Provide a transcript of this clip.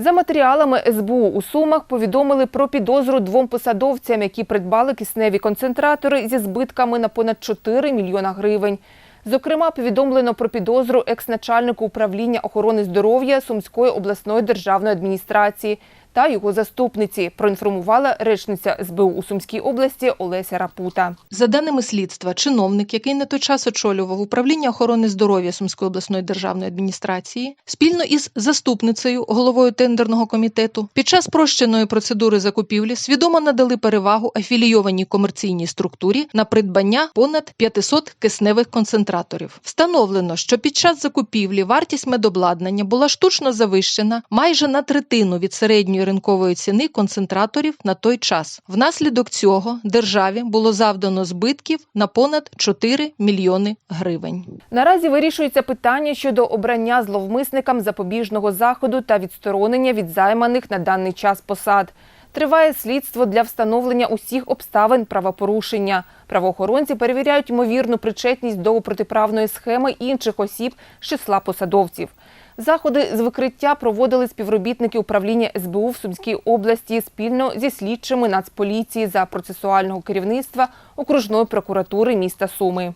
За матеріалами СБУ у Сумах повідомили про підозру двом посадовцям, які придбали кисневі концентратори зі збитками на понад 4 мільйона гривень. Зокрема, повідомлено про підозру екс-начальнику управління охорони здоров'я Сумської обласної державної адміністрації та його заступниці, проінформувала речниця СБУ у Сумській області Олеся Рапута. За даними слідства, чиновник, який на той час очолював управління охорони здоров'я Сумської обласної державної адміністрації, спільно із заступницею, головою тендерного комітету, під час прощеної процедури закупівлі свідомо надали перевагу афілійованій комерційній структурі на придбання понад 500 кисневих концентраторів. Встановлено, що під час закупівлі вартість медобладнання була штучно завищена майже на третину від середньої ринкової ціни концентраторів на той час. Внаслідок цього державі було завдано збитків на понад 4 мільйони гривень. Наразі вирішується питання щодо обрання зловмисникам запобіжного заходу та відсторонення від займаних на даний час посад. Триває слідство для встановлення усіх обставин правопорушення. Правоохоронці перевіряють ймовірну причетність до протиправної схеми інших осіб з числа посадовців. Заходи з викриття проводили співробітники управління СБУ в Сумській області спільно зі слідчими Нацполіції за процесуального керівництва окружної прокуратури міста Суми.